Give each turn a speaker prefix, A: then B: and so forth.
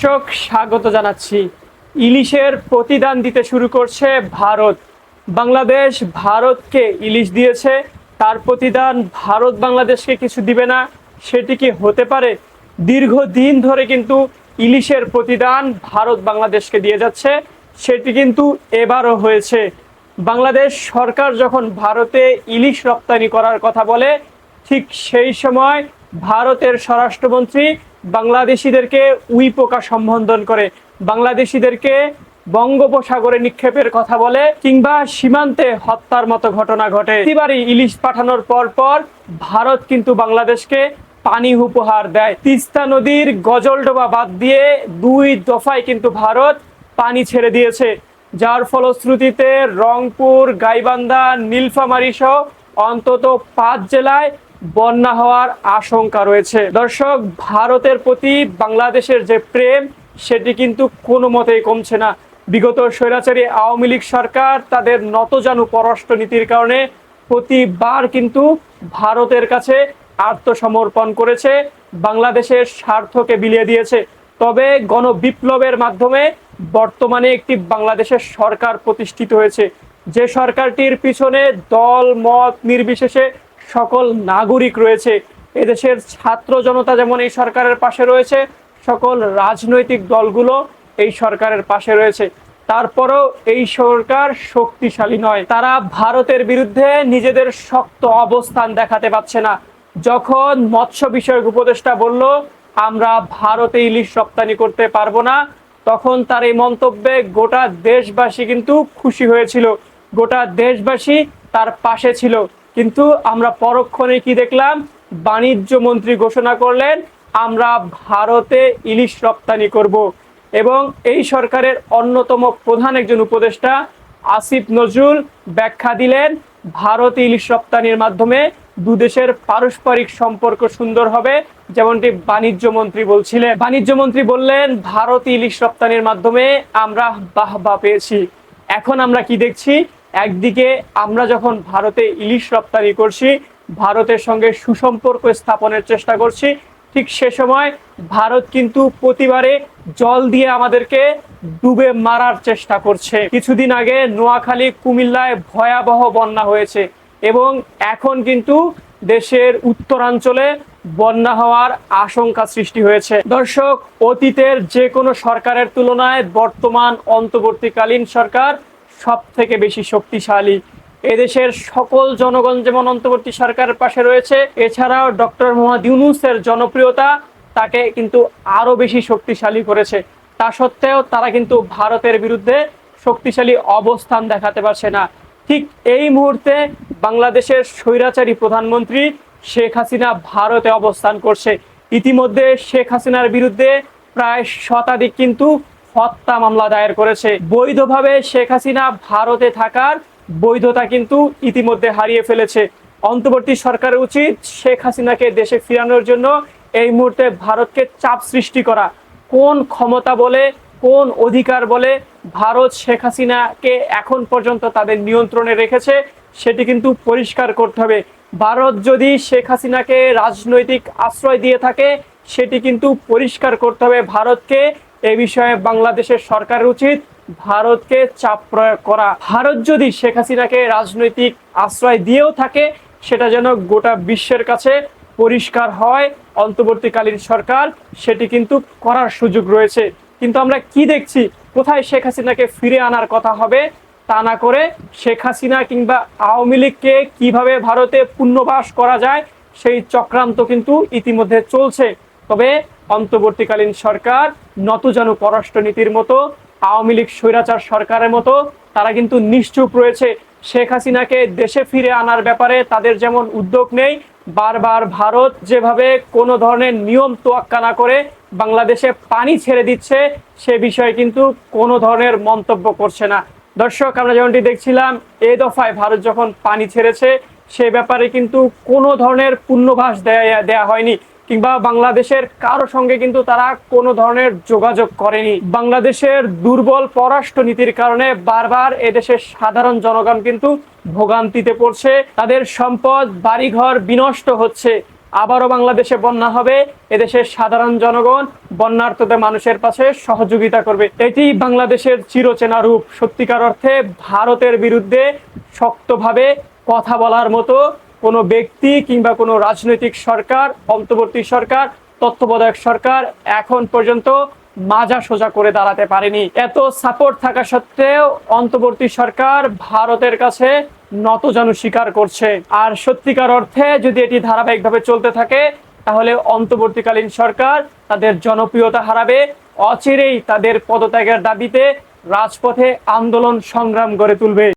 A: দর্শক স্বাগত জানাচ্ছি। ইলিশের প্রতিদান দিতে শুরু করছে ভারত। বাংলাদেশ ভারতকে ইলিশ দিয়েছে। তার প্রতিদান ভারত বাংলাদেশকে কিছু দিবে না, সেটি কি হতে পারে? দীর্ঘদিন ধরে কিন্তু ইলিশের প্রতিদান ভারত বাংলাদেশকে দিয়ে যাচ্ছে, সেটি কিন্তু এবারও হয়েছে। বাংলাদেশ সরকার যখন ভারতে ইলিশ রপ্তানি করার কথা বলে, ঠিক সেই সময় ভারতের স্বরাষ্ট্রমন্ত্রী বাংলাদেশিদেরকে উই পোকা সম্বোধন করে, বাংলাদেশিদেরকে বঙ্গোপসাগরে নিক্ষেপের কথা বলে কিংবা সীমান্তে হত্যার মতো ঘটনা ঘটে। প্রতিবারই ইলিশ পাঠানোর পর পর ভারত কিন্তু বাংলাদেশকে পানি উপহার দেয়। তিস্তা নদীর গজলডোবা বাদ দিয়ে দুই দফায় কিন্তু ভারত পানি ছেড়ে দিয়েছে। যার ফলশ্রুতিতে রংপুর, গাইবান্ধা, নীলফামারী সহ অন্তত পাঁচ জেলায় বন্যা হওয়ার আশঙ্কা রয়েছে। দর্শক, ভারতের প্রতি বাংলাদেশের যে প্রেম, সেটি কিন্তু কোনো মতেই কমছে না। বিগত স্বৈরাচারী আওয়ামী লীগ সরকার তাদের নতজানু পররাষ্ট্র নীতির কারণে প্রতিবার কিন্তু ভারতের কাছে আত্মসমর্পণ করেছে, বাংলাদেশের স্বার্থকে বিলিয়ে দিয়েছে। তবে গণবিপ্লবের মাধ্যমে বর্তমানে একটি বাংলাদেশের সরকার প্রতিষ্ঠিত হয়েছে। যে সরকারটির পিছনে দল, মত নির্বিশেষে সকল নাগরিক রয়েছে। এদেশের ছাত্র জনতা যেমন এই সরকারের পাশে রয়েছে, সকল রাজনৈতিক দলগুলো এই সরকারের পাশে রয়েছে। তারপরেও এই সরকার শক্তিশালী নয়। তারা ভারতের বিরুদ্ধে নিজেদের শক্ত অবস্থান দেখাতে পারছে না। যখন মৎস্য বিষয়ক উপদেষ্টা বলল, আমরা ভারতে ইলিশ রপ্তানি করতে পারব না, তখন তার এই মন্তব্যে গোটা দেশবাসী কিন্তু খুশি হয়েছিল। গোটা দেশবাসী তার পাশে ছিল। কিন্তু আমরা পরক্ষণে কি দেখলাম? বাণিজ্য মন্ত্রী ঘোষণা করলেন, আমরা ভারতে ইলিশ রপ্তানি করব। এবং এই সরকারের অন্যতম প্রধান একজন উপদেষ্টা আসিফ নজরুল ব্যাখ্যা দিলেন, ভারত ইলিশ রপ্তানির মাধ্যমে দুদেশের পারস্পরিক সম্পর্ক সুন্দর হবে। যেমনটি বাণিজ্য মন্ত্রী বলছিলেন। বাণিজ্য মন্ত্রী বললেন, ভারত ইলিশ রপ্তানির মাধ্যমে আমরা বাহবা পেয়েছি। এখন আমরা কি দেখছি? একদিকে আমরা যখন ভারতে ইলিশ রপ্তানি করছি, ভারতের সঙ্গে সুসম্পর্ক স্থাপনের চেষ্টা করছি, ঠিক সে সময় ভারত কিন্তু প্রতিবারে জল দিয়ে আমাদেরকে ডুবে মারার চেষ্টা করছে। কিছুদিন আগে নোয়াখালী, কুমিল্লায় ভয়াবহ বন্যা হয়েছে এবং এখন কিন্তু দেশের উত্তরাঞ্চলে বন্যা হওয়ার আশঙ্কা সৃষ্টি হয়েছে। দর্শক, অতীতের যে কোনো সরকারের তুলনায় বর্তমান অন্তর্বর্তীকালীন সরকার সব থেকে বেশি শক্তিশালী। এদেশের সকল জনগণ যেমন অন্তর্বর্তী সরকারের পাশে রয়েছে, এছাড়াও ডক্টর মোহাম্মদ ইউনুসের জনপ্রিয়তা তাকে কিন্তু আরও বেশি শক্তিশালী করেছে। তা সত্ত্বেও তারা কিন্তু ভারতের বিরুদ্ধে শক্তিশালী অবস্থান দেখাতে পারছে না। ঠিক এই মুহূর্তে বাংলাদেশের স্বৈরাচারী প্রধানমন্ত্রী শেখ হাসিনা ভারতে অবস্থান করছে। ইতিমধ্যে শেখ হাসিনার বিরুদ্ধে প্রায় শতাধিক কিন্তু হত্যা মামলা দায়ের করেছে। বৈধভাবে শেখ হাসিনা ভারতে থাকার বৈধতা কিন্তু ইতিমধ্যে হারিয়ে ফেলেছে। অন্তর্বর্তী সরকারের উচিত শেখ হাসিনাকে দেশে ফিরানোর জন্য এই মুহূর্তে ভারতকে চাপ সৃষ্টি করা। কোন ক্ষমতা বলে, কোন অধিকার বলে ভারত শেখ হাসিনাকে এখন পর্যন্ত তাদের নিয়ন্ত্রণে রেখেছে, সেটি কিন্তু পরিষ্কার করতে হবে। ভারত যদি শেখ হাসিনাকে রাজনৈতিক আশ্রয় দিয়ে থাকে, সেটি কিন্তু পরিষ্কার করতে হবে ভারতকে। এ বিষয়ে বাংলাদেশের সরকারের উচিত ভারতকে চাপ প্রয়োগ করা। ভারত যদি শেখ হাসিনাকে রাজনৈতিক আশ্রয় দিয়েও থাকে, সেটা যেন গোটা বিশ্বের কাছে পরিষ্কার হয়, অন্তর্বর্তীকালীন সরকার সেটি কিন্তু করার সুযোগ রয়েছে। কিন্তু আমরা কি দেখছি? কোথায় শেখ হাসিনাকে ফিরে আনার কথা হবে? তা না করে শেখ হাসিনা কিংবা আওয়ামী লীগকে কীভাবে ভারতে পুনর্বাস করা যায়, সেই চক্রান্ত কিন্তু ইতিমধ্যে চলছে। তবে অন্তর্বর্তীকালীন সরকার নতজানু পররাষ্ট্রনীতির মতো, আওয়ামী লীগ স্বৈরাচার সরকারের মতো, তারা কিন্তু নিশ্চুপ রয়েছে। শেখ হাসিনাকে দেশে ফিরে আনার ব্যাপারে তাদের যেমন উদ্যোগ নেই, বারবার ভারত যেভাবে কোনো ধরনের নিয়ম তোয়াক্কা না করে বাংলাদেশে পানি ছেড়ে দিচ্ছে, সে বিষয়ে কিন্তু কোনো ধরনের মন্তব্য করছে না। দর্শক, আমরা যেমনটি দেখছিলাম, এ দফায় ভারত যখন পানি ছেড়েছে, সে ব্যাপারে কিন্তু কোনো ধরনের পূর্ণভাস দেয়া দেয়া হয়নি। কিংবা বাংলাদেশের কারও সঙ্গে কিন্তু তারা কোনো ধরনের যোগাযোগ করেনি। বাংলাদেশের দুর্বল পররাষ্ট্র নীতির কারণে বারবার এদেশের সাধারণ জনগণ কিন্তু ভোগান্তিতে পড়ছে। তাদের সম্পদ, বাড়িঘর বিনষ্ট হচ্ছে। আবারও বাংলাদেশে বন্যা হবে। এদেশের সাধারণ জনগণ বন্যার্থতে মানুষের পাশে সহযোগিতা করবে। এটি বাংলাদেশের চিরচেনা রূপ। সত্যিকার অর্থে ভারতের বিরুদ্ধে শক্তভাবে কথা বলার মতো কোনো ব্যক্তি কিংবা কোনো রাজনৈতিক সরকার, অন্তর্বর্তী সরকার, তত্ত্বাবধায়ক সরকার এখন পর্যন্ত মাজা সোজা করে দাঁড়াতে পারেনি। এত সাপোর্ট থাকা সত্ত্বেও অন্তর্বর্তী সরকার ভারতের কাছে নতজানু স্বীকার করছে। আর সত্যিকার অর্থে যদি এটি ধারাবাহিকভাবে চলতে থাকে, তাহলে অন্তর্বর্তীকালীন সরকার তাদের জনপ্রিয়তা হারাবে, অচিরেই তাদের পদত্যাগের দাবিতে রাজপথে আন্দোলন সংগ্রাম গড়ে তুলবে।